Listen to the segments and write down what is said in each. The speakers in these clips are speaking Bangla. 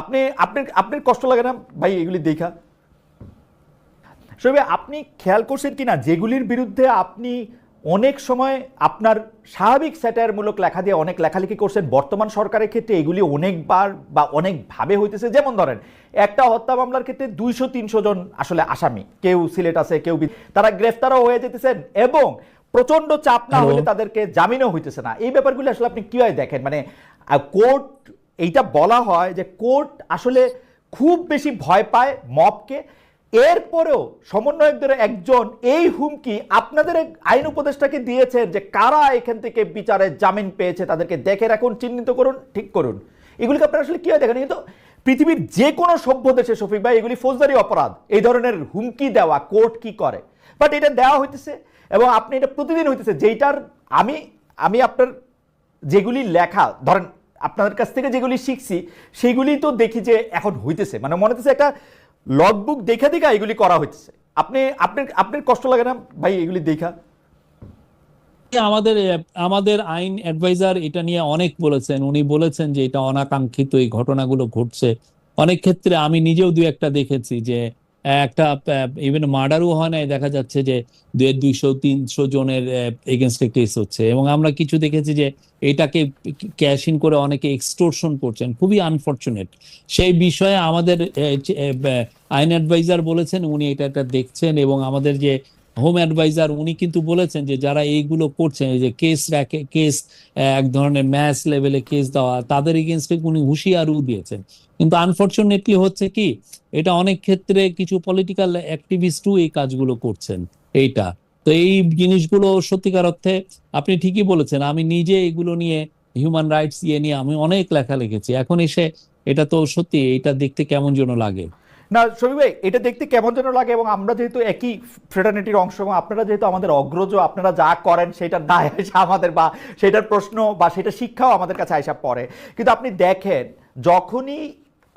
আপনি আপনি আপনার কষ্ট লাগে না? ভাই এগুলি দেখা। সবে আপনি খেয়াল করছেন কিনা? যেগুলির বিরুদ্ধে আপনি অনেক সময় আপনার স্বাভাবিক স্যাটায়ারমূলক লেখা দিয়ে অনেক লেখালেখি করছেন বর্তমান সরকারের ক্ষেত্রে এগুলি অনেকবার বা অনেকভাবে হইতেছে। যেমন ধরেন একটা হত্যা মামলার ক্ষেত্রে দুইশো তিনশো জন আসলে আসামি। কেউ সিলেট আছে কেউ তারা গ্রেফতারও হয়ে যেতেছেন এবং প্রচণ্ড চাপ না হলে তাদেরকে জামিনও হইতেছে না। এই ব্যাপারগুলি আসলে আপনি কীভাবে দেখেন? মানে কোর্ট এইটা বলা হয় যে কোর্ট আসলে খুব বেশি ভয় পায় মবকে। এরপরেও সমন্বয়কদের একজন এই হুমকি আপনাদের আইন উপদেষ্টাকে দিয়েছেন যে কারা এখান থেকে বিচারে জামিন পেয়েছে তাদেরকে দেখে রাখুন, চিহ্নিত করুন, ঠিক করুন। এগুলিকে আপনারা আসলে কী হয় দেখেন? কিন্তু পৃথিবীর যে কোনো সভ্য দেশে, শফিক ভাই, এগুলি ফৌজদারি অপরাধ। এই ধরনের হুমকি দেওয়া কোর্ট কি করে? বাট এটা দেওয়া হইতেছে এবং আপনি এটা প্রতিদিন হইতেছে। যেইটার আমি আমি আপনার যেগুলি লেখা, ধরেন আপনাদের কাছ থেকে যেগুলি শিখছি, সেগুলি তো দেখি যে এখন হইতেছে। মানে মনে হচ্ছে একটা লগবুক দেখা দেখা এগুলি করা হইতেছে। আপনি, আপনার আপনার কষ্ট লাগে না ভাই এগুলি দেখা? আমাদের আমাদের আইন অ্যাডভাইজার এটা নিয়ে অনেক বলেছেন। উনি বলেছেন যে এটা অনাকাঙ্ক্ষিত এই ঘটনাগুলো ঘটছে। অনেক ক্ষেত্রে আমি নিজেও দুই একটা দেখেছি যে একটা ইভেন মার্ডারও হয় নাই, দেখা যাচ্ছে যে দুই দুইশো, তিনশো জনের এগেনস্টে কেস হচ্ছে। এবং আমরা কিছু দেখেছি যে এটাকে ক্যাশ ইন করে অনেকে এক্সটোরশন করছেন, খুবই আনফর্চুনেট সেই বিষয়ে আমাদের আইন অ্যাডভাইজার বলেছেন, উনি এটা একটা দেখছেন এবং আমাদের যে হোম অ্যাডভাইজার উনি কিন্তু বলেছেন যে যারা এইগুলো করছেন এই যে কেস রাখে কেস এক ধরনের ম্যাচ লেভেলে কেস দেওয়া, তাদের এগেনস্টে উনি হুঁশিয়ারও দিয়েছেন। কিন্তু আনফরচুনেটলি হচ্ছে কি, এটা অনেক ক্ষেত্রে কিছু পলিটিক্যাল অ্যাক্টিভিস্টও এই কাজগুলো করছেন, এইটা। তো এই জিনিসগুলো সত্যিকার অর্থে আপনি ঠিকই বলেছেন, আমি নিজে এগুলো নিয়ে হিউম্যান রাইটস ইয়ে নিয়ে আমি অনেক লেখা লিখেছি এখন এসে এটা তো সত্যি এটা দেখতে কেমন যেন লাগে। না শফিক ভাই, এটা দেখতে কেমন যেন লাগে এবং আমরা যেহেতু একই ফ্রেটার্নিটির অংশ এবং আপনারা যেহেতু আমাদের অগ্রজ, আপনারা যা করেন সেটা না এসে আমাদের বা সেটার প্রশ্ন বা সেটা শিক্ষাও আমাদের কাছে আসা পড়ে। কিন্তু আপনি দেখেন, যখনই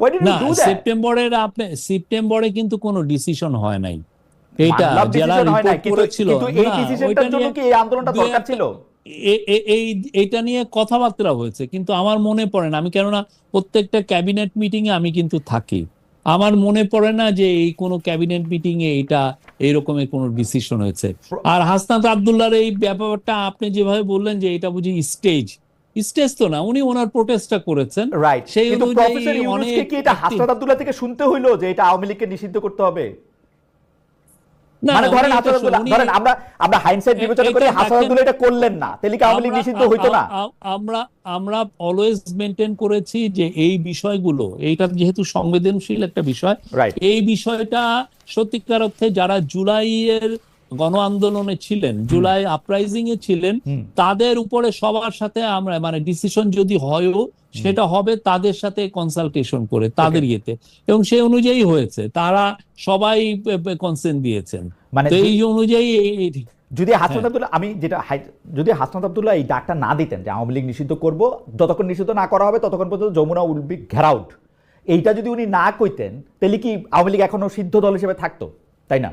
Why did you do that? সেপ্টেম্বরের আপনি সেপ্টেম্বরে কিন্তু কোনো ডিসিশন হয় নাই। যারা নাই, রিপোর্ট করেছিল এই না, জন্য কি এই আন্দোলনটা দরকার ছিল? এ- এ- এই এইটা নিয়ে কথাবার্তা হয়েছে কিন্তু আমার মনে পড়ে না। আমি কেননা প্রত্যেকটা ক্যাবিনেট মিটিং এ আমি কিন্তু থাকি। আমার মনে পড়ে না যে এই কোনো ক্যাবিনেট মিটিং এ এটা এইরকমের কোনো ডিসিশন হয়েছে। আর হাসনাত আবদুল্লাহর এই ব্যাপারটা আপনি যেভাবে বললেন যে এটা বুঝি স্টেজ স্টেজ তো না উনি ওনার প্রোটেস্টটা করেছেন। রাইট সেই কিন্তু প্রফেসর ইউনুসকে কি এটা হাসনাত আব্দুল্লাহ থেকে শুনতে হইল যে এটা আওয়ামী লীগকে নিষিদ্ধ করতে হবে? মানে ধরেন আব্দুল্লাহ ধরেন আমরা আমরা বিবেচনা করে আব্দুল্লাহ এটা করলেন না তাহলে কি আওয়ামী লীগ নিষিদ্ধ হইতো না? আমরা আমরা অলওয়েজ মেনটেন করেছি যে এই বিষয়গুলো এইটা যেহেতু সংবেদনশীল একটা বিষয় এই বিষয়টা সত্যিকার অর্থে যারা জুলাইয়ের গণ আন্দোলনে ছিলেন জুলাই আপরাইজিং এ ছিলেন তাদের উপরে সবার সাথে আমরা মানে ডিসিশন যদি হয়ও সেটা হবে তাদের সাথে কনসালটেশন করে তাদের ইয়েতে। এবং সেই অনুযায়ী হয়েছে তারা সবাই কনসেন্ট দিয়েছেন। মানে এই অনুযায়ী যদি হাসনাত হ্যাঁ। আব্দুল্লাহ আমি যেটা যদি হাসনাত আব্দুল্লাহ এই ডাকটা না দিতেন যে আওয়ামী লীগ নিষিদ্ধ করব যতক্ষণ নিষিদ্ধ না করা হবে ততক্ষণ পর্যন্ত যমুনা উইল বি ঘেরাউট এইটা যদি উনি না কইতেন তাহলে কি আওয়ামী লীগ এখনও সিদ্ধ দল হিসেবে থাকতো? তাই না?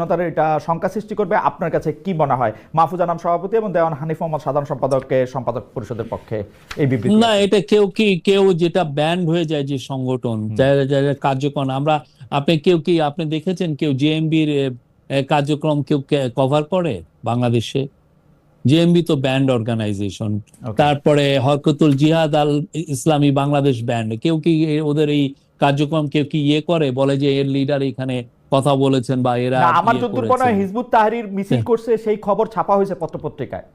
স্বাধীনতার এটা শঙ্কা সৃষ্টি করবে। আপনার কাছে কি মনে হয়? মাহফুজা নাম সভাপতি এবং দেওয়ান হানিফ মোহাম্মদ সাধারণ সম্পাদককে সম্পাদক পরিষদের পক্ষে এই বিবৃতি না এটা কেউ কি কেউ যেটা ব্যান্ড হয়ে যায় যে সংগঠন যারা যারা কার্যক্রম আমরা আপনি কেউ কি আপনি দেখেছেন কেউ জেএমবির কার্যক্রম কেউ কভার করে বাংলাদেশে? জেএমবি তো ব্যান্ড অর্গানাইজেশন তারপরে হরকতুল জিহাদ আল ইসলামী বাংলাদেশ ব্যান্ড কেউ কি ওদের এই কার্যক্রম কেউ কি ইয়ে করে? বলে যে এর লিডার এখানে কথা বলেছেন বা এরা আমার ইয়ে যদ্দূর মনে হয় হিজবুত তাহরির মিছিল হ্যাঁ। করছে সেই খবর ছাপা হয়েছে পত্রপত্রিকায়।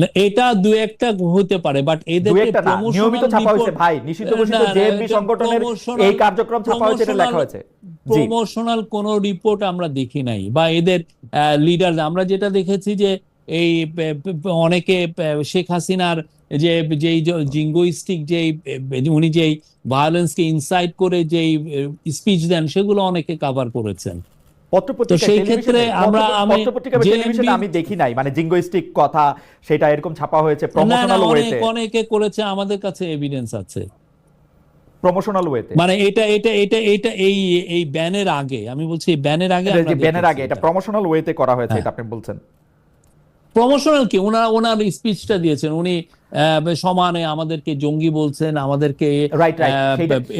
না, এটা দু একটা হতে পারে বাট এদেরকে একটা নিয়মিত ছাপা হয়েছে। ভাই নিষিদ্ধ ঘোষিত জেএমবি সংগঠনের এই কার্যক্রম ছাপা হয়েছে এটা লেখা হয়েছে। প্রমোশনাল কোন রিপোর্ট আমরা দেখি নাই বা এদের লিডার আমরা যেটা দেখেছি যে এই অনেকে শেখ হাসিনার যে যেই জিঙ্গোইস্টিক যেই এ, উনি যেই ভায়োলেন্সকে ইনসাইট করে যেই স্পিচ দেন সেগুলো অনেকে কভার করেছেন। আমি দেখি নাই। মানে জিঙ্গোইস্টিক কথা সেটা এরকম ছাপা হয়েছে প্রমোশনাল অনেক ওয়েতে অনেকে করেছে আমাদের কাছে এভিডেন্স আছে। প্রমোশনাল ওয়েতে মানে এটা এটা এটা এটা এই এই ব্যানের আগে আমি বলছি ব্যানের আগে ব্যানের আগে এটা এটা। প্রমোশনাল ওয়েতে করা হয়েছে হ্যাঁ। এটা আপনি বলছেন। প্রমোশনাল কি? ওনার ওনার স্পিচটা দিয়েছেন। উনি সমানে আমাদেরকে জঙ্গি বলছেন আমাদেরকে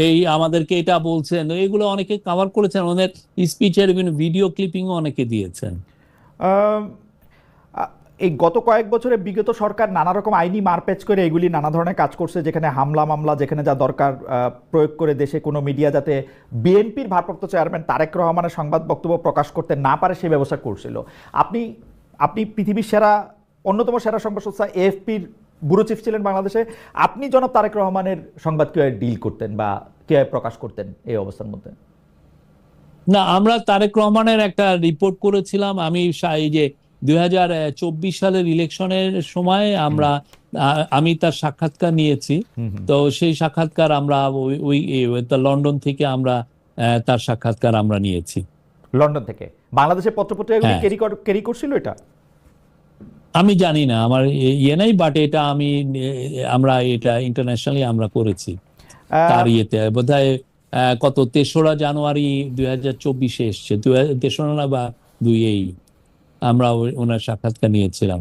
এই আমাদেরকে এটা বলছেন। এগুলো অনেকে কভার করেছেন। ওদের স্পিচের বিভিন্ন ভিডিও ক্লিপিংও অনেকে দিয়েছেন। এই গত কয়েক বছরে বিগত সরকার নানা রকম আইনি মারপ্যাচ করে এগুলি নানা ধরনের কাজ করছে যেখানে হামলা মামলা যেখানে যা দরকার প্রয়োগ করে দেশে কোনো মিডিয়া যাতে বিএনপির ভারপ্রাপ্ত চেয়ারম্যান তারেক রহমানের সংবাদ বক্তব্য প্রকাশ করতে না পারে সেই ব্যবস্থা করছিল। আপনি আপনি পৃথিবীর সেরা অন্যতম সেরা সংবাদ সংস্থা এএফপির ব্যুরো চিফ ছিলেন বাংলাদেশে। আপনি জনাব তারেক রহমানের সংবাদ কীভাবে ডিল করতেন বা কীভাবে প্রকাশ করতেন এই অবস্থার মধ্যে? না আমরা তারেক রহমানের একটা রিপোর্ট করেছিলাম। আমি এই যে দুই হাজার চব্বিশ সালের ইলেকশনের সময় আমরা আমি তার সাক্ষাৎকার নিয়েছি। তো সেই সাক্ষাৎকার আমরা ওই লন্ডন থেকে আমরা তার সাক্ষাৎকার আমরা নিয়েছি। লন্ডন থেকে? বাংলাদেশের পত্রপত্রিকাগুলি। ক্যারি ক্যারি করছিল এটা? আমি জানি না আমার ইয়ে নাই বাট এটা আমি আমরা এটা ইন্টারন্যাশনালি আমরা করেছি। তার ইয়েতে বোধ কত তেসরা জানুয়ারি দুই হাজার চব্বিশে এসছে তেসরা না বা দুই এই আমরা ওনার সাক্ষাৎকার নিয়েছিলাম।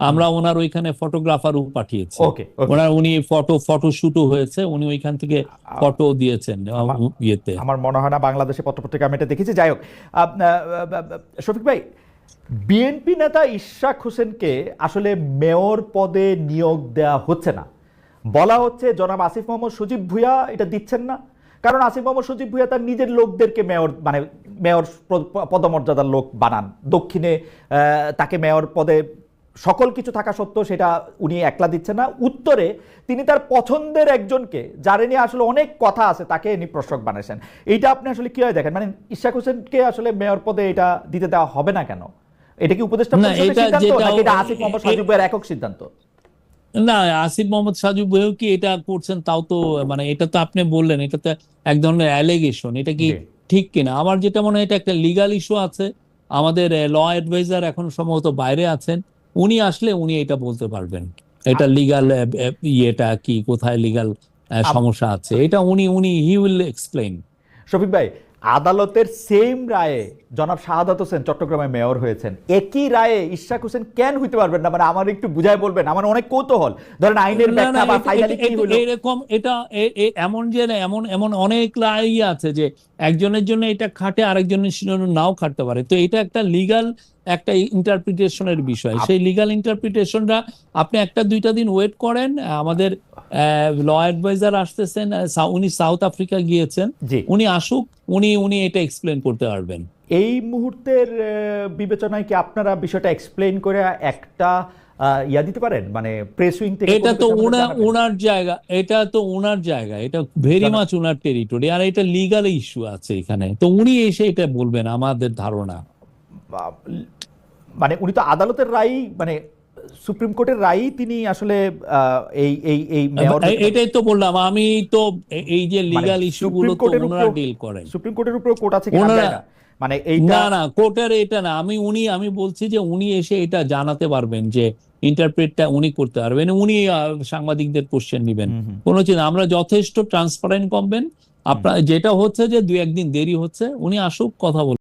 আমরা ওনার ওইখানে ফটোগ্রাফারও পাঠিয়েছি। ওকে ওনার উনি ফটো ফটো শুটও হয়েছে উনি ওইখান থেকে ফটো দিয়েছেন ইয়েতে। আমার মনে হয় না বাংলাদেশে পত্রপত্রিকা আমি এটা দেখেছি। যাই হোক শফিক ভাই বিএনপি নেতা ইশরাক হোসেনকে আসলে মেয়র পদে নিয়োগ দেওয়া হচ্ছে না। বলা হচ্ছে জনাব আসিফ মোহাম্মদ সজীব ভুইয়া এটা দিচ্ছেন না। কারণ আসিফ মোহাম্মদ সজীব ভুইয়া তার নিজের লোকদেরকে মেয়র মানে মেয়র পদমর্যাদার লোক বানান। দক্ষিণে আহ, তাকে মেয়র পদে সকল কিছু থাকা সত্ত্বেও সেটা উনি একলা দিচ্ছেন না। উত্তরে তিনি তার পছন্দের একজনকে যারে নিয়ে আসলে অনেক কথা আছে তাকে ইনি প্রশক বানাইছেন এইটা আপনি আসলে কীভাবে দেখেন? মানে ইশাক হোসেনকে আসলে মেয়র পদে এটা দিতে দেওয়া হবে না কেন? এটা কি উপদেষ্টা আসিফ মোহাম্মদ সাজিব ভাইয়ের একক সিদ্ধান্ত? না আসিফ মোহাম্মদ সাজু বইও কি এটা করছেন তাও তো মানে এটা তো আপনি বললেন এটা তো এক ধরনের অ্যালিগেশন এটা কি। ঠিক কিনা? আমার যেটা মনে হয় এটা একটা লিগাল ইস্যু আছে। আমাদের ল অ্যাডভাইজার এখন সম্ভবত বাইরে আছেন। উনি আসলে উনি এটা বলতে পারবেন। এটা লিগাল ইয়েটা কি কোথায় লিগাল সমস্যা আছে। এটা উনি উনি হি উইল এক্সপ্লেইন শফিক ভাই আদালতের সেম রায়ে জনাব শাহাদাত হোসেন চট্টগ্রামে মেয়র হয়েছেন। একই রায়ে ইশাক হোসেন কেন হইতে পারবেন না? মানে আমার একটু বুঝায় বলবেন আমার অনেক কৌতূহল। ধরেন আইনের ব্যাখ্যা বা ফাইনালি কি হলো? এরকম এটা এমন যে এমন এমন অনেক লাই আছে যে একজনের জন্য এটা খাটে আরেকজনের জন্য নাও খাটতে পারে। তো এটা একটা লিগাল একটা ইন্টারপ্রিটেশনের বিষয়। সেই লিগাল ইন্টারপ্রিটেশনটা আপনি একটা দুইটা দিন ওয়েট করেন আমাদের ল অ্যাডভাইজার আসতেছেন উনি সাউথ আফ্রিকা গিয়েছেন। উনি আসুক উনি উনি এটা এক্সপ্লেন করতে পারবেন। এই মুহূর্তের বিবেচনায় কি আপনারা বিষয়টা এক্সপ্লেন করে একটা ইয়া দিতে পারেন? মানে প্রেস উইং থেকে এটা তো ওনার ওনার জায়গা এটা তো ওনার জায়গা এটা ভেরি মাচ ওনার টেরিটরি আর এটা লিগাল ইস্যু আছে এখানে। তো উনি এসে এটা বলবেন আমাদের ধারণা। মানে উনি তো আদালতের রায় মানে সুপ্রিম কোর্টের রায়ই তিনি আসলে এই এই এই এটাই তো বললাম আমি তো এই যে লিগাল মানে ইস্যু গুলো সুপ্রিম তো ওনারা ডিল করেন। সুপ্রিম কোর্টের উপরে কোর্ট আছে কি ওনারা- জানি না। মানে এইটা না না কোর্টের এটা না আমি উনি আমি বলছি যে উনি এসে এটা জানাতে পারবেন যে ইন্টারপ্রেটটা উনি করতে পারবেন। উনি আহ, সাংবাদিকদের কোশ্চেন নেবেন। কোনো চিন্তা আমরা যথেষ্ট ট্রান্সপারেন্ট করবেন আপনার যেটা হচ্ছে যে দুই একদিন দেরি হচ্ছে উনি আসুক কথা বলুন